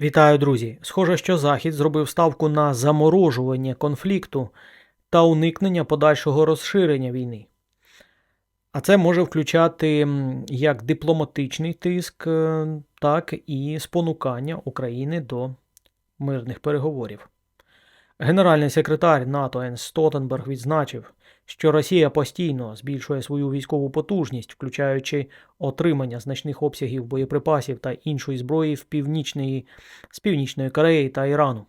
Вітаю, друзі! Схоже, що Захід зробив ставку на заморожування конфлікту та уникнення подальшого розширення війни. А це може включати як дипломатичний тиск, е, так і спонукання України до мирних переговорів. Генеральний секретар НАТО Енс Столтенберг відзначив, що Росія постійно збільшує свою військову потужність, включаючи отримання значних обсягів боєприпасів та іншої зброї в північної, з Північної Кореї та Ірану.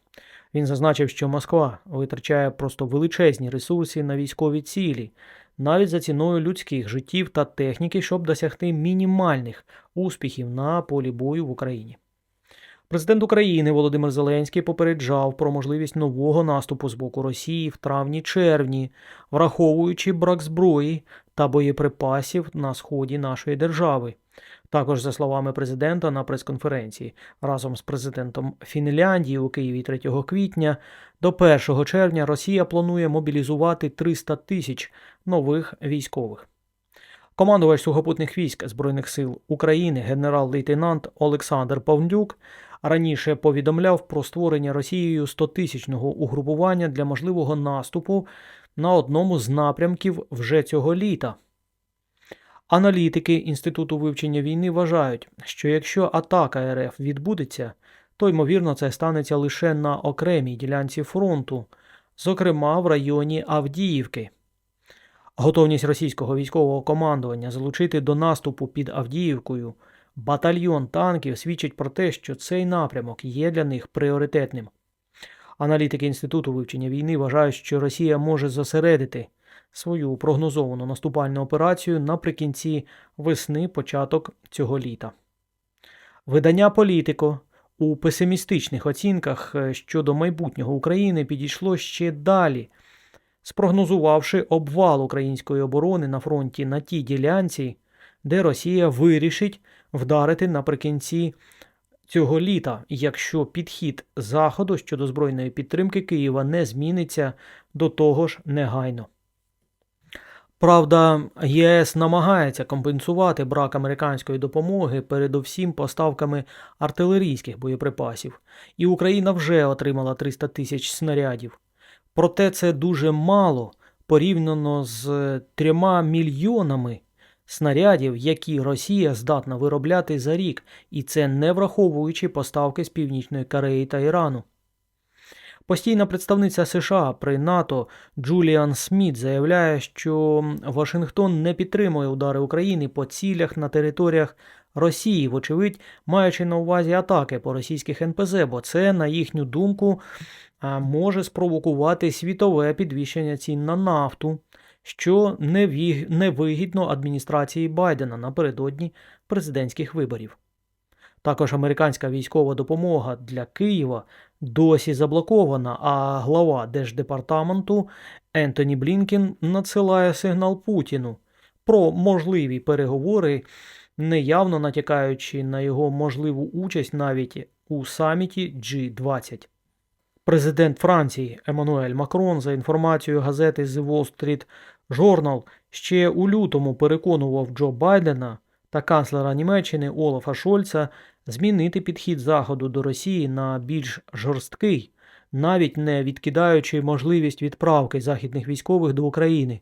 Він зазначив, що Москва витрачає просто величезні ресурси на військові цілі, навіть за ціною людських життів та техніки, щоб досягти мінімальних успіхів на полі бою в Україні. Президент України Володимир Зеленський попереджав про можливість нового наступу з боку Росії в травні-червні, враховуючи брак зброї та боєприпасів на сході нашої держави. Також, за словами президента на прес-конференції, разом з президентом Фінляндії у Києві 3 квітня до 1 червня Росія планує мобілізувати 300 тисяч нових військових. Командувач сухопутних військ Збройних сил України генерал-лейтенант Олександр Павндюк раніше повідомляв про створення Росією 100-тисячного угрупування для можливого наступу на одному з напрямків вже цього літа. Аналітики Інституту вивчення війни вважають, що якщо атака РФ відбудеться, то ймовірно це станеться лише на окремій ділянці фронту, зокрема в районі Авдіївки. Готовність російського військового командування залучити до наступу під Авдіївкою батальйон танків свідчить про те, що цей напрямок є для них пріоритетним. Аналітики Інституту вивчення війни вважають, що Росія може зосередити свою прогнозовану наступальну операцію наприкінці весни початок цього літа. Видання Політико у песимістичних оцінках е, щодо майбутнього України підійшло ще далі, спрогнозувавши обвал української оборони на фронті на тій ділянці, де Росія вирішить вдарити наприкінці цього літа, якщо підхід Заходу щодо збройної підтримки Києва не зміниться до того ж негайно. Правда, ЄС намагається компенсувати брак американської допомоги передовсім поставками артилерійських боєприпасів, і Україна вже отримала 300 тисяч снарядів. Проте це дуже мало порівняно з трьома мільйонами снарядів, які Росія здатна виробляти за рік, і це не враховуючи поставки з Північної Кореї та Ірану. Постійна представниця США при НАТО Джуліан Сміт заявляє, що Вашингтон не підтримує удари України по цілях на територіях Росії, вочевидь, маючи на увазі атаки по російських НПЗ, бо це, на їхню думку, може спровокувати світове підвищення цін на нафту, що невигідно адміністрації Байдена напередодні президентських виборів. Також американська військова допомога для Києва досі заблокована, а глава Держдепартаменту Ентоні Блінкен надсилає сигнал Путіну про можливі переговори, неявно натякаючи на його можливу участь навіть у саміті G20. Президент Франції Еммануель Макрон за інформацією газети The Wall Street Journal ще у лютому переконував Джо Байдена та канцлера Німеччини Олафа Шольца змінити підхід Заходу до Росії на більш жорсткий, навіть не відкидаючи можливість відправки західних військових до України.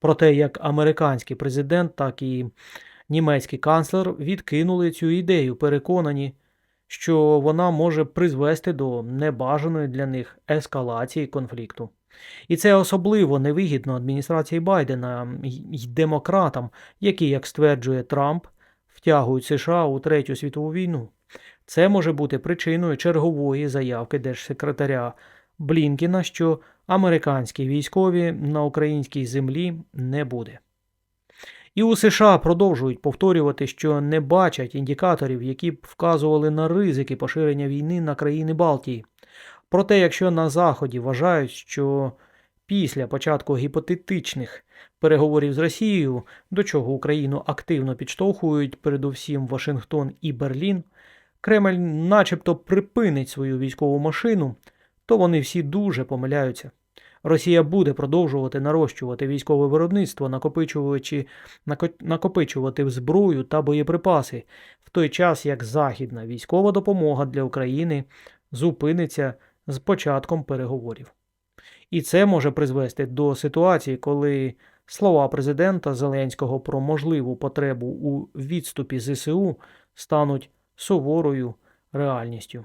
Проте як американський президент, так і німецький канцлер відкинули цю ідею, переконані, що вона може призвести до небажаної для них ескалації конфлікту. І це особливо невигідно адміністрації Байдена й демократам, які, як стверджує Трамп, втягують США у Третю світову війну. Це може бути причиною чергової заявки держсекретаря Блінкіна, що американські військові на українській землі не буде. І у США продовжують повторювати, що не бачать індикаторів, які б вказували на ризики поширення війни на країни Балтії. Проте, якщо на Заході вважають, що після початку гіпотетичних переговорів з Росією, до чого Україну активно підштовхують передусім Вашингтон і Берлін, Кремль начебто припинить свою військову машину, то вони всі дуже помиляються. Росія буде продовжувати нарощувати військове виробництво, накопичуючи, накопичувати зброю та боєприпаси, в той час як західна військова допомога для України зупиниться з початком переговорів. І це може призвести до ситуації, коли слова президента Зеленського про можливу потребу у відступі ЗСУ стануть суворою реальністю.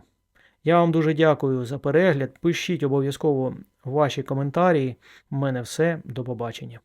Я вам дуже дякую за перегляд. Пишіть обов'язково ваші коментарі. У мене все. До побачення.